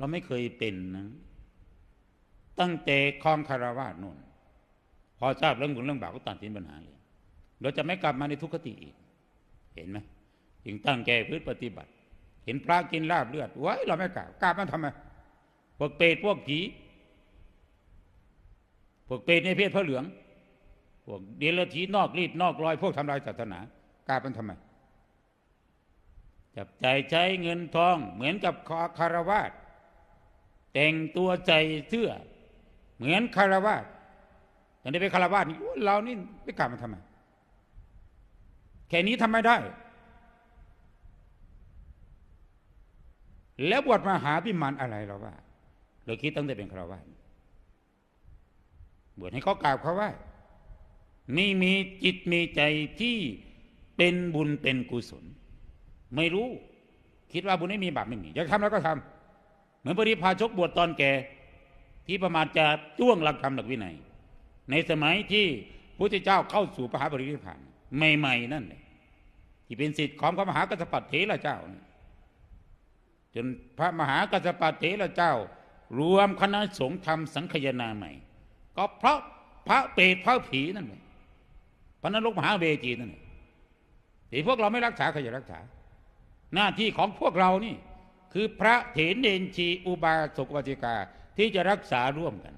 เราไม่เคยเป็นนะตั้งแต่คลองคารวาสนู่น พอทราบเรื่องบุญเรื่องบาปก็ตัดสินปัญหาเลย เราจะไม่กลับมาในทุกขติอีก เห็นไหมจึงตั้งแก่พื้นปฏิบัติ เห็นพระกินลาบเลือดไว้เราไม่กล้ากล้ามันทำไมพวกเปรตพวกผีพวกเปรตในเพศพระเหลือง พวกเดรัจฉีนอกรีดนอกรอย พวกทำลายศาสนากล้ามันทำไม จับใจใช้เงินทองเหมือนกับคารวาส แต่งตัวใจเสื้อ เหมือนคารวาสแต่ได้ไปคารวาสนี่เรานี่ไปกล้ามันทำไมแค่นี้ทำไม่ได้ แล้วบวชมาหาพิมานอะไรเราว่าเราคิดตั้งแต่เป็นคารวาสบวชให้เขากราบเขาว่านี่มีจิตมีใจที่เป็นบุญเป็นกุศล ไม่รู้ คิดว่าบุญไม่มีบาปไม่มีอยากทำแล้วก็ทำ เหมือนปริพาชกบวชตอนแก่ ที่ประมาณจะจ้วงหลักธรรมหลักวินัย ในสมัยที่พระพุทธเจ้าเข้าสู่พระหาปรินิพพานใหม่ๆนั่นเลยที่เป็นสิทธิ์ของพระมหากัสสปะเถระเจ้านะจนพระมหากัสสปะเถระเจ้า รวมคณะสงฆ์ทำสังคยนาใหม่ ก็เพราะพระเปรตพระผีนั่นเลยพระนรกมหาเวจีนั่นเลยที่พวกเราไม่รักษาใครจะรักษา หน้าที่ของพวกเรานี่ คือพระเถรเนนชีอุบาสกวาจิกาที่จะรักษาร่วมกัน